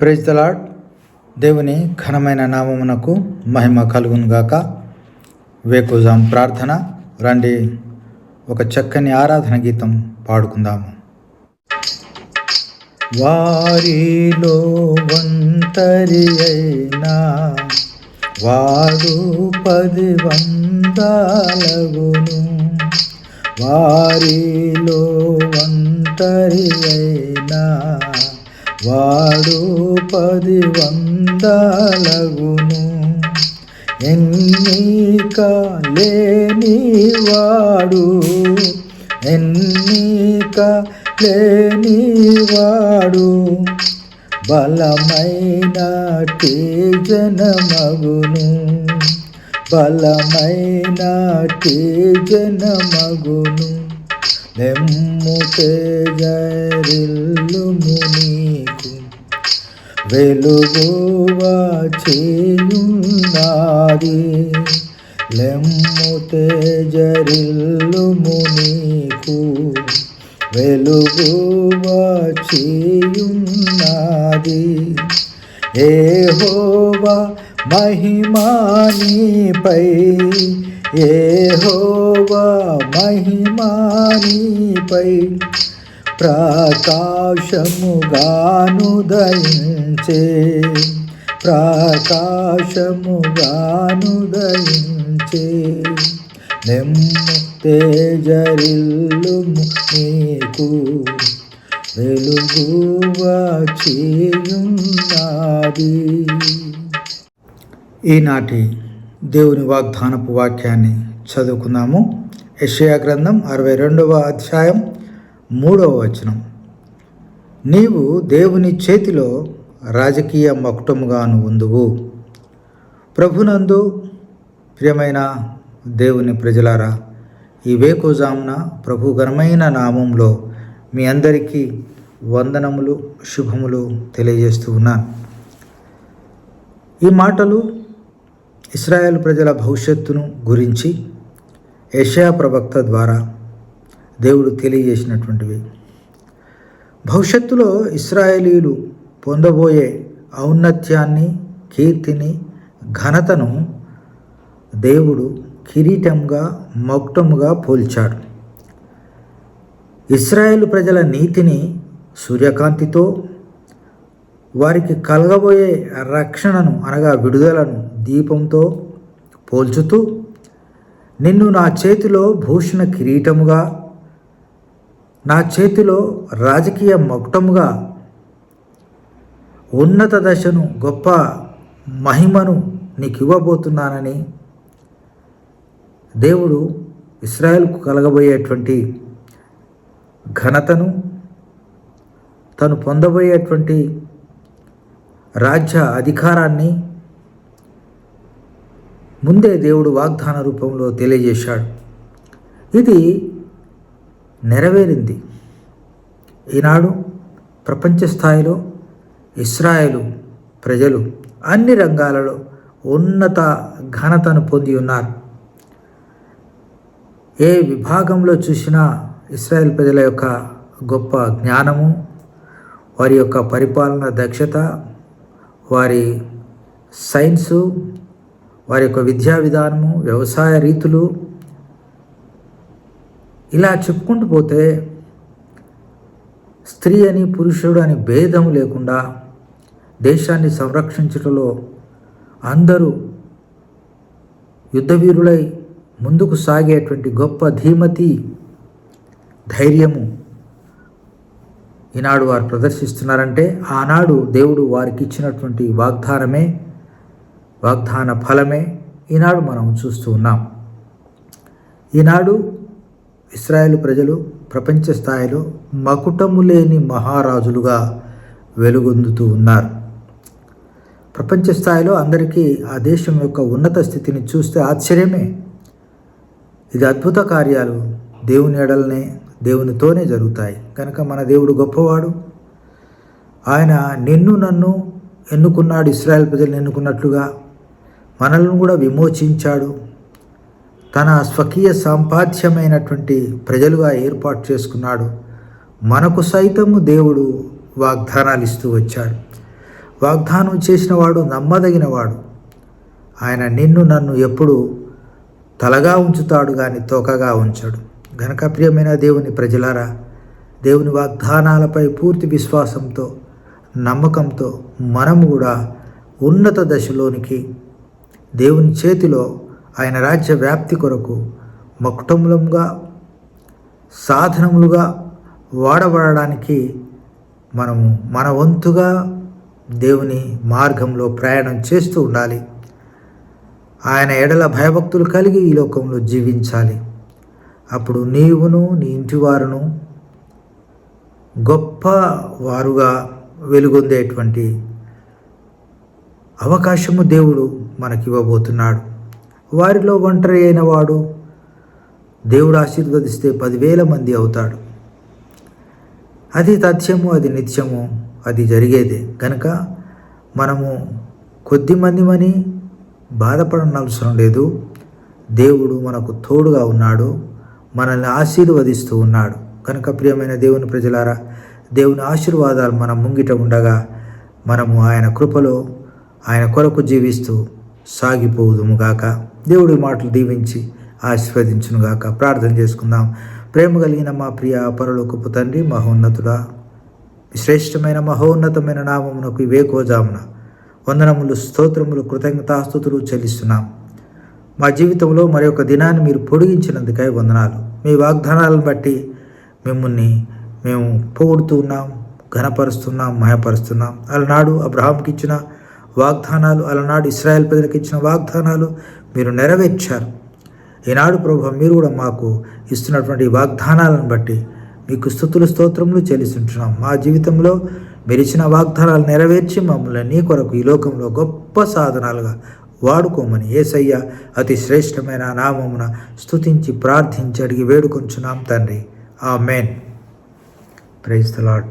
Praise the Lord దేవుని ఘనమైన నామమునకు మహిమ కలుగునుగాక వేకుజాం ప్రార్థన. రండి ఒక చక్కని ఆరాధన గీతం పాడుకుందాము. వారిలో ఒంటరి అయినా వాడు పది వందలగును. వారిలో ఒంటరి అయినా వాడు పది వందలగును. ఎన్నిక లేని వాడు ఎన్నిక లేని వాడు. బలమైన జనమగును బలమైన జనమగును నెమ్ము తేజరిల్లు నీకు. వెలుగువా చేయున్నాది లెమ్ము తేజరిల్లుము నీకు. వెలుగువా చేయున్నాది ఏహోవా మహిమానిపై హోవా మహిమానిపై ప్రకాశముగానుదయించే ప్రకాశముగానుదయించే. ప్రకాశముగాను దయించే నెమ్ము తేజరిల్లుము నీకు వెలుగు చేయున్నది ఈనాటి దేవుని వాగ్దానపు వాక్యాన్ని చదువుకున్నాము యషయా గ్రంథం అరవై రెండవ అధ్యాయం మూడవ వచనం. నీవు దేవుని చేతిలో రాజకీయ మకుటముగాను ఉందువు. ప్రభునందు ప్రియమైన దేవుని ప్రజలారా ఈ వేకోజామున ప్రభు ఘనమైన నామంలో మీ అందరికీ వందనములు శుభములు తెలియజేస్తూ ఉన్నాను. ఈ మాటలు ఇస్రాయేల్ ప్రజల భవిష్యత్తును గురించి యషయా ప్రవక్త ద్వారా దేవుడు తెలియజేసినటువంటివి. భవిష్యత్తులో ఇస్రాయేలీలు పొందబోయే ఔన్నత్యాన్ని కీర్తిని ఘనతను దేవుడు కిరీటంగా మౌక్టముగా పోల్చాడు. ఇస్రాయేల్ ప్రజల నీతిని సూర్యకాంతితో వారికి కలగబోయే రక్షణను అనగా విడుదలను దీపంతో పోల్చుతూ నిన్ను నా చేతిలో భూషణ కిరీటముగా నా చేతిలో రాజకీయ మొక్కటముగా ఉన్నత దశను గొప్ప మహిమను నీకు ఇవ్వబోతున్నానని దేవుడు ఇస్రాయల్కు కలగబోయేటువంటి ఘనతను తను పొందబోయేటువంటి రాజ్య అధికారాన్ని ముందే దేవుడు వాగ్దాన రూపంలో తెలియజేశాడు. ఇది నెరవేరింది. ఈనాడు ప్రపంచ స్థాయిలో ఇస్రాయేలు ప్రజలు అన్ని రంగాలలో ఉన్నత ఘనతను పొంది ఉన్నారు. ఏ విభాగంలో చూసినా ఇస్రాయేల్ ప్రజల యొక్క గొప్ప జ్ఞానము వారి యొక్క పరిపాలన దక్షత వారి సైన్సు వారి యొక్క విద్యా విధానము వ్యవసాయ రీతులు ఇలా చెప్పుకుంటూ పోతే స్త్రీ అని పురుషుడు అని భేదం లేకుండా దేశాన్ని సంరక్షించటంలో అందరూ యుద్ధవీరులై ముందుకు సాగేటువంటి గొప్ప ధీమతి ధైర్యము ఈనాడు వారు ప్రదర్శిస్తున్నారంటే ఆనాడు దేవుడు వారికి ఇచ్చినటువంటి వాగ్దానమే వాగ్దాన ఫలమే ఈనాడు మనం చూస్తూ ఉన్నాం. ఈనాడు ఇస్రాయేల్ ప్రజలు ప్రపంచ స్థాయిలో మకుటము లేని మహారాజులుగా వెలుగొందుతూ ఉన్నారు. ప్రపంచ స్థాయిలో అందరికీ ఆ దేశం యొక్క ఉన్నత స్థితిని చూస్తే ఆశ్చర్యమే. ఇది అద్భుత కార్యాలు దేవుని ఎడలనే దేవునితోనే జరుగుతాయి. కనుక మన దేవుడు గొప్పవాడు. ఆయన నిన్ను నన్ను ఎన్నుకున్నాడు ఇస్రాయల్ ప్రజలను ఎన్నుకున్నట్లుగా మనల్ని కూడా విమోచించాడు. తన స్వకీయ సంపాద్యమైనటువంటి ప్రజలుగా ఏర్పాటు చేసుకున్నాడు. మనకు సైతము దేవుడు వాగ్దానాలు ఇస్తూ వచ్చాడు. వాగ్దానం చేసినవాడు నమ్మదగినవాడు. ఆయన నిన్ను నన్ను ఎప్పుడు తలగా ఉంచుతాడు కానీ తోకగా ఉంచడు. గనక ప్రియమైన దేవుని ప్రజలారా దేవుని వాగ్దానాలపై పూర్తి విశ్వాసంతో నమ్మకంతో మనము కూడా ఉన్నత దశలోనికి దేవుని చేతిలో ఆయన రాజ్య వ్యాప్తి కొరకు మకుటములంగా సాధనములుగా వాడబడడానికి మనము మన వంతుగా దేవుని మార్గంలో ప్రయాణం చేస్తూ ఉండాలి. ఆయన ఎడల భయభక్తులు కలిగి ఈ లోకంలో జీవించాలి. అప్పుడు నీవును నీ ఇంటివారును గొప్ప వారుగా వెలుగొందేటువంటి అవకాశము దేవుడు మనకి ఇవ్వబోతున్నాడు వారిలో ఒంటరి అయిన వాడు దేవుడు ఆశీర్వదిస్తే పదివేల మంది అవుతాడు. అది తథ్యము అది నిత్యము అది జరిగేదే. కనుక మనము కొద్ది మందిమని బాధపడనవసరం లేదు. దేవుడు మనకు తోడుగా ఉన్నాడు. మనల్ని ఆశీర్వదిస్తూ ఉన్నాడు. కనుక ప్రియమైన దేవుని ప్రజలారా దేవుని ఆశీర్వాదాలు మన ముంగిట ఉండగా మనము ఆయన కృపలో ఆయన కొరకు జీవిస్తూ సాగిపోదుముగాక. దేవుడి మాటలు దీవించి ఆశీర్వదించునుగాక. ప్రార్థన చేసుకుందాం. ప్రేమ కలిగిన మా ప్రియ పరలోకపు తండ్రి మహోన్నతుడా శ్రేష్టమైన మహోన్నతమైన నామమునకు ఇవేకోజామున వందనములు స్తోత్రములు కృతజ్ఞతాస్తుతులు చెల్లిస్తున్నాం. మా జీవితంలో మరి ఒక దినాన్ని మీరు పొడిగించినందుకై వందనాలు. మీ వాగ్దానాలను బట్టి మిమ్మల్ని మేము పొగుడుతూ ఉన్నాం ఘనపరుస్తున్నాం మయపరుస్తున్నాం. అలనాడు అబ్రహాంకి ఇచ్చిన వాగ్దానాలు అలనాడు ఇస్రాయల్ ప్రజలకు ఇచ్చిన వాగ్దానాలు మీరు నెరవేర్చారు. ఈనాడు ప్రభు మీరు కూడా మాకు ఇస్తున్నటువంటి వాగ్దానాలను బట్టి మీకు స్థుతులు స్తోత్రములు చెల్లిస్తుంటున్నాం. మా జీవితంలో మీరు ఇచ్చిన వాగ్దానాలు నెరవేర్చి మమ్మల్ని నీ కొరకు ఈ లోకంలో గొప్ప సాధనాలుగా వాడుకోమని ఏసయ్య అతి శ్రేష్టమైన నామమున స్థుతించి ప్రార్థించి అడిగి వేడుకొంచున్నాం తండ్రి. ఆ మెయిన్ ప్రైజ్ ద లాడ్